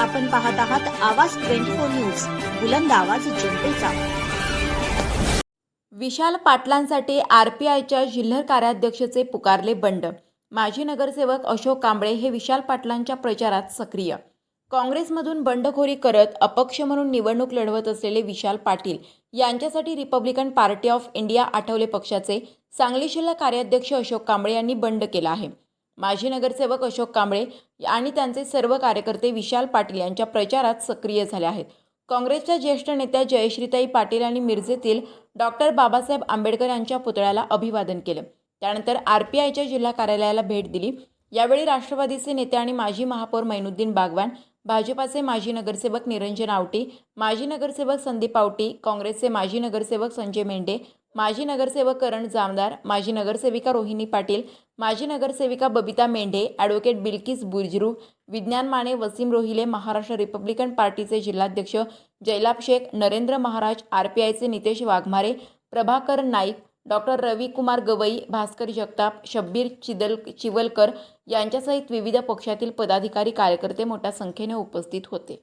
आपण पाहत आहात आवाज ट्वेंटी फोर न्यूज बुलंद आवाज जनतेचा. विशाल पाटलांसाठी आरपीआयच्या जिल्हा कार्याध्यक्षचे पुकारले बंड. माजी नगरसेवक अशोक कांबळे हे विशाल पाटलांच्या प्रचारात सक्रिय. काँग्रेसमधून बंडखोरी करत अपक्ष म्हणून निवडणूक लढवत असलेले विशाल पाटील यांच्यासाठी Republican Party of India Athawale पक्षाचे सांगली जिल्हा कार्याध्यक्ष अशोक कांबळे यांनी बंड केला आहे. माजी नगरसेवक अशोक कांबळे आणि त्यांचे सर्व कार्यकर्ते विशाल पाटील यांच्या प्रचारात सक्रिय झाले आहेत. काँग्रेसच्या ज्येष्ठ नेत्या जयश्रीताई पाटील यांनी मिरजेतील डॉक्टर बाबासाहेब आंबेडकर यांच्या पुतळ्याला अभिवादन केलं. त्यानंतर आर पी आयच्या जिल्हा कार्यालयाला भेट दिली. यावेळी राष्ट्रवादीचे नेते आणि माजी महापौर मैनुद्दीन बागवान भाजपाचे माजी नगरसेवक निरंजन आवटी माजी नगरसेवक संदीप आवटी काँग्रेसचे माजी नगरसेवक संजय मेंढे माजी नगरसेवक करण जामदार माजी नगरसेविका रोहिणी पाटील माजी नगरसेविका बबिता मेंढे ॲडव्होकेट बिल्किस बुर्जरू विज्ञान माने वसीम रोहिले महाराष्ट्र रिपब्लिकन पार्टीचे जिल्हाध्यक्ष जयलाभ शेख नरेंद्र महाराज आर पी आयचे नितेश वाघमारे प्रभाकर नाईक डॉक्टर रविकुमार गवई भास्कर जगताप शब्बीर चिदल चिवलकर यांच्यासहित विविध पक्षातील पदाधिकारी कार्यकर्ते मोठ्या संख्येने उपस्थित होते.